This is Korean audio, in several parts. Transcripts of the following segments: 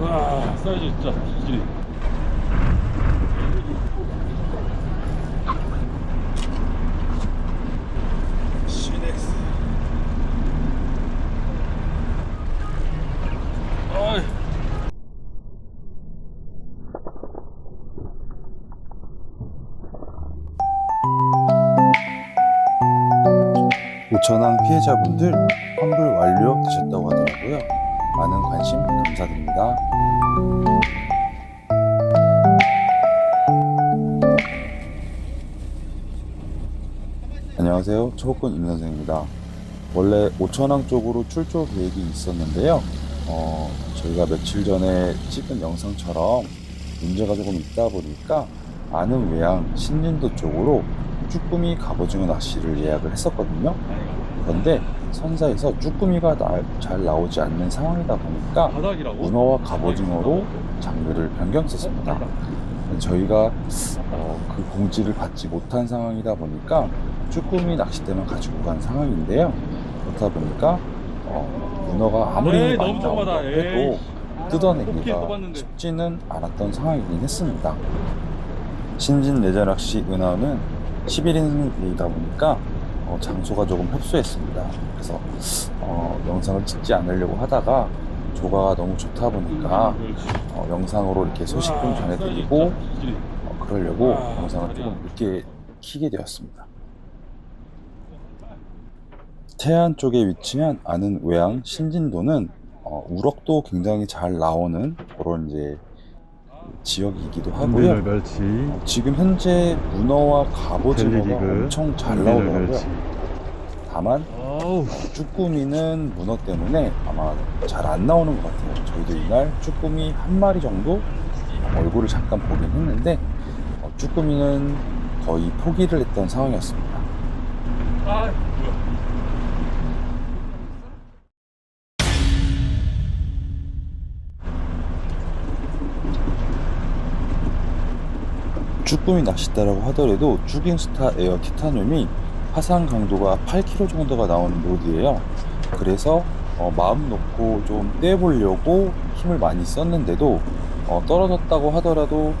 와 사이즈 진짜 기네 오천항 피해자분들 환불 완료 되셨다고 하더라고요. 많은 관심 감사드립니다. 안녕하세요. 초복근 임선생입니다. 원래 오천항 쪽으로 출조 계획이 있었는데요. 어, 저희가 며칠 전에 찍은 영상처럼 문제가 조금 있다 보니까 아는 외양 신진도 쪽으로 쭈꾸미 갑오징어 낚시를 예약을 했었거든요. 그런데 선사에서 쭈꾸미가 나- 잘 나오지 않는 상황이다 보니까? 문어와 갑오징어로 장르를 변경했었습니다. 저희가 어, 그 공지를 받지 못한 상황이다 보니까 쭈꾸미 낚싯대만 가지고 간 상황인데요. 그렇다 보니까 어, 문어가 아무리 에이, 많이 나온다고 해도 뜯어내기가 뽑았는데. 쉽지는 않았던 상황이긴 했습니다. 신진 레저 낚시 은하는 11인승 베이다 보니까 어, 장소가 조금 협소했습니다. 그래서 어, 영상을 찍지 않으려고 하다가 조가가 너무 좋다 보니까. 어, 영상으로 이렇게 소식 좀 와, 전해드리고. 어, 그러려고 아, 영상을. 조금 늦게 키게 되었습니다. 태안 쪽에 위치한 아는 외양 신진도는 어, 우럭도 굉장히 잘 나오는 그런 이제 지역이기도 하고요. 늘 멸치, 어, 지금 현재 문어와 갑오징어가 엄청 잘늘 나오더라고요. 다만 쭈꾸미는 문어 때문에 아마 잘 안 나오는 것 같아요. 저희도 이날 쭈꾸미 한 마리 정도 얼굴을 잠깐 보긴 했는데 어, 쭈꾸미는 거의 포기를 했던 상황이었습니다. 아 뭐야 쭈꾸미 낚싯대라고 하더라도 쭈깅스타 에어 티타늄이 화상 강도가 8kg 정도가 나오는 로드예요. 그래서 어, 마음 놓고 좀 떼보려고 힘을 많이 썼는데도 어, 떨어졌다고 하더라도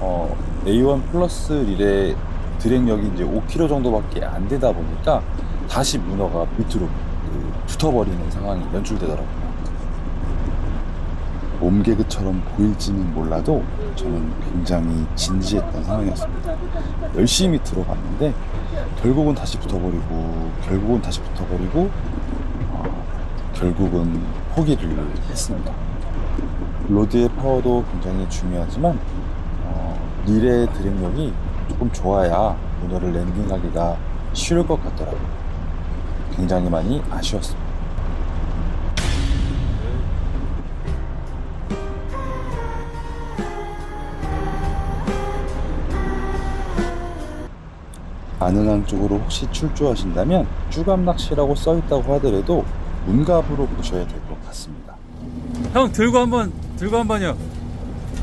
어, A1 플러스 릴의 드랙력이 이제 5kg 정도밖에 안 되다 보니까 다시 문어가 밑으로 그, 붙어버리는 상황이 연출되더라고요. 몸개그처럼 보일지는 몰라도 저는 굉장히 진지했던 상황이었습니다. 열심히 들어갔는데 결국은 다시 붙어버리고 결국은 다시 붙어버리고 어, 결국은 포기를 했습니다. 로드의 파워도 굉장히 중요하지만 어, 릴의 드랙력이 조금 좋아야 문어를 랜딩하기가 쉬울 것 같더라고요. 굉장히 많이 아쉬웠습니다. 아는항 쪽으로 혹시 출조하신다면 쭈감 낚시라고 써 있다고 하더라도 문갑으로 보셔야 될 것 같습니다. 형 들고 한번 들고 한 번요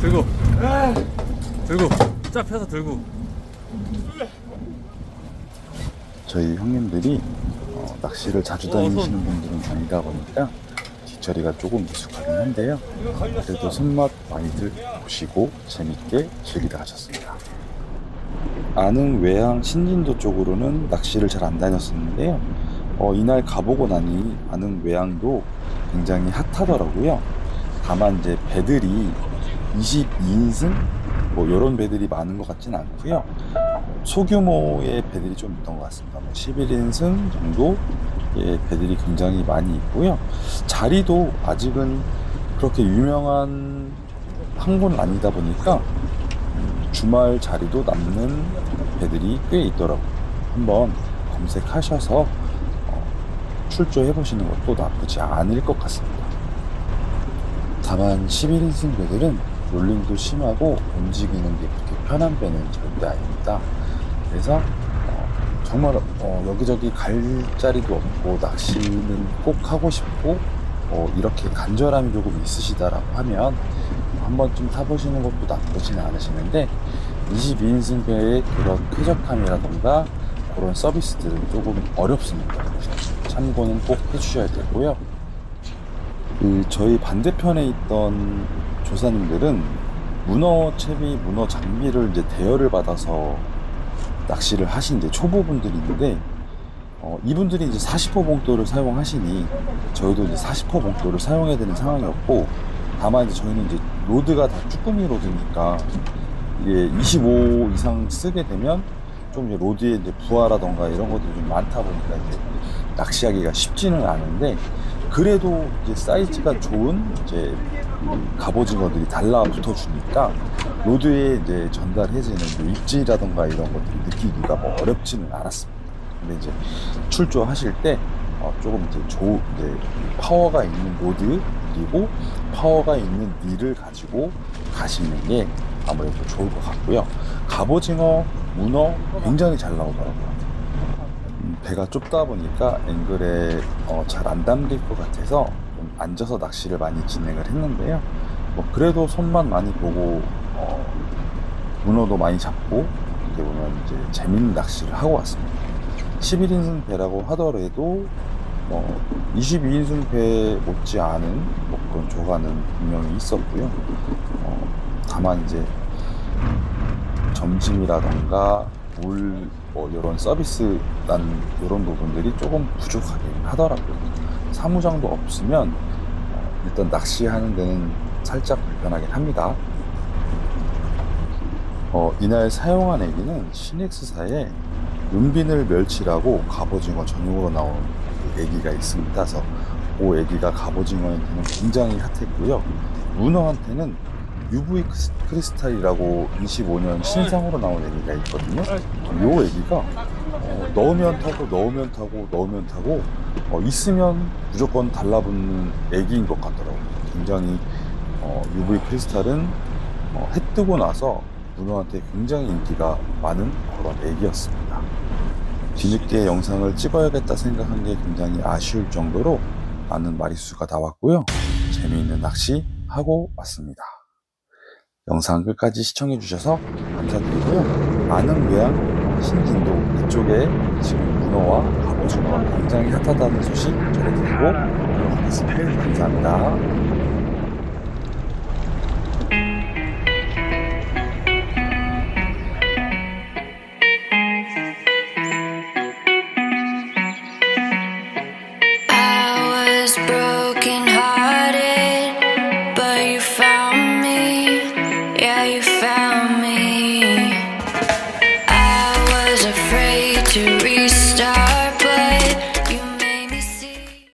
들고 들고 쫙 펴서 들고 저희 형님들이 어, 낚시를 자주 어, 다니시는 분들은 아니다 보니까 뒷처리가 조금 미숙하긴 한데요. 그래도 손맛 많이들 보시고 재밌게 즐기다 가셨습니다. 아는 외항 신진도 쪽으로는 낚시를 잘 안 다녔었는데요. 어, 이날 가보고 나니 아는 외항도 굉장히 핫하더라고요. 다만 이제 배들이 22인승 뭐 이런 배들이 많은 것 같지는 않고요. 소규모의 배들이 좀 있던 것 같습니다. 뭐 11인승 정도의 배들이 굉장히 많이 있고요. 자리도 아직은 그렇게 유명한 항구는 아니다 보니까 주말 자리도 남는 배들이 꽤 있더라고요. 한번 검색하셔서 어, 출조해 보시는 것도 나쁘지 않을 것 같습니다. 다만 11인승 배들은 롤링도 심하고 움직이는 게 그렇게 편한 배는 절대 아닙니다. 그래서 어, 정말 어, 여기저기 갈 자리도 없고 낚시는 꼭 하고 싶고 어, 이렇게 간절함이 조금 있으시다라고 하면 한 번쯤 타보시는 것도 나쁘지는 않으시는데 22인승 배의 그런 쾌적함이라던가 그런 서비스들은 조금 어렵습니다. 자, 참고는 꼭 해주셔야 되고요. 그 저희 반대편에 있던 조사님들은 문어 채비, 문어 장비를 이제 대여를 받아서 낚시를 하신 이제 초보분들이 있는데 어, 이분들이 이제 40호 봉돌을 사용하시니 저희도 이제 40호 봉돌을 사용해야 되는 상황이었고 다만 이제 저희는 이제 로드가 다 쭈꾸미 로드니까 이게 25 이상 쓰게 되면 좀 이제 로드에 이제 부하라던가 이런 것들이 좀 많다 보니까 이제 낚시하기가 쉽지는 않은데 그래도 이제 사이즈가 좋은 이제 이 갑오징어들이 달라붙어 주니까 로드에 이제 전달해지는 이제 입질이라던가 이런 것들을 느끼기가 뭐 어렵지는 않았습니다. 근데 이제 출조하실 때 어, 조금 이제 조 이제 파워가 있는 로드 그리고 파워가 있는 릴을 가지고 가시는 게 아무래도 좋을 것 같고요. 갑오징어, 문어 굉장히 잘 나오더라고요. 음, 배가 좁다 보니까 앵글에 어, 잘안 담길 것 같아서 좀 앉아서 낚시를 많이 진행을 했는데요. 뭐 그래도 손만 많이 보고 어, 문어도 많이 잡고 이렇게 보면 이제 재밌는 낚시를 하고 왔습니다. 11인승 배라고 하더라도 뭐 22인승 배 못지 않은 뭐 그런 조가는 분명히 있었고요. 어, 다만 이제 점심이라던가 물, 뭐 이런 서비스라는 이런 부분들이 조금 부족하긴 하더라고요. 사무장도 없으면 어, 일단 낚시하는 데는 살짝 불편하긴 합니다. 어, 이날 사용한 애기는 시넥스사의 윤비늘 멸치라고 갑오징어 전용으로 나온 그 애기가 있습니다. 그래서 그 애기가 갑오징어한테는 굉장히 핫했고요. 문어한테는 UV 크리스탈이라고 25년 신상으로 나온 애기가 있거든요. 요 애기가 어, 넣으면 타고 넣으면 타고 넣으면 타고 어, 있으면 무조건 달라붙는 애기인 것 같더라고요. 굉장히 어, UV 크리스탈은 어, 해 뜨고 나서 문어한테 굉장히 인기가 많은 그런 애기였습니다. 뒤늦게 영상을 찍어야겠다 생각한 게 굉장히 아쉬울 정도로 많은 마리수가 나왔고요. 재미있는 낚시 하고 왔습니다. 영상 끝까지 시청해 주셔서 감사드리고요. 많은 외양 신진도 이쪽에 지금 문어와 갑오징어가 굉장히 핫하다는 소식 전해드리고 가겠습니다. 감사합니다.